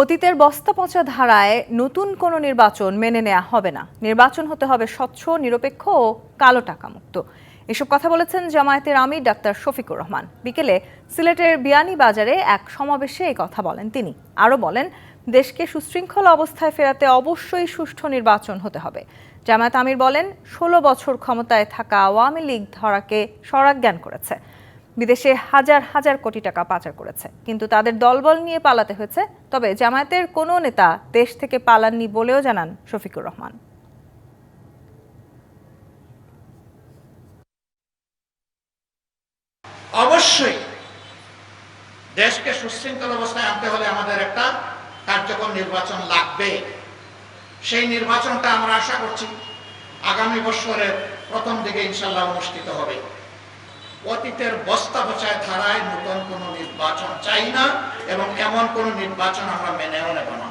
অতীতের বস্তা পচা ধারায় নতুন কোনো নির্বাচন মেনে নেওয়া হবে না। নির্বাচন হতে হবে স্বচ্ছ, নিরপেক্ষ ও কালো টাকা মুক্ত এসব কথা বলেছেন জামায়াতের আমির ডাক্তার শফিকুর রহমান। বিকেলে সিলেটের বিয়ানী বাজারে এক সমাবেশে এই কথা বলেন তিনি। আরও বলেন, দেশকে সুশৃঙ্খল অবস্থায় ফেরাতে অবশ্যই সুষ্ঠু নির্বাচন হতে হবে। জামায়াত আমির বলেন, ষোলো বছর ক্ষমতায় থাকা আওয়ামী লীগ ধরাকে সরাজ্ঞান করেছে। বিদেশে হাজার হাজার কোটি টাকা পাচার করেছে। কিন্তু তাদের দলবল নিয়ে পালাতে হয়েছে, তবে জামায়াতের কোনো নেতা দেশ থেকে পালাননি বলেও জানান শফিকুর রহমান। অবশ্যই দেশকে সুশৃঙ্খল অবস্থায় আনতে হলে আমাদের একটা কার্যকর নির্বাচন লাগবে। সেই নির্বাচনটা আমরা আশা করছি আগামী বছরের প্রথম দিকে ইনশাল্লাহ অনুষ্ঠিত হবে। অতীতের বস্তা বসায় ধারায় নতুন কোনো নির্বাচন চাই না, এবং এমন কোনো নির্বাচন আমরা মেনেও নেব না।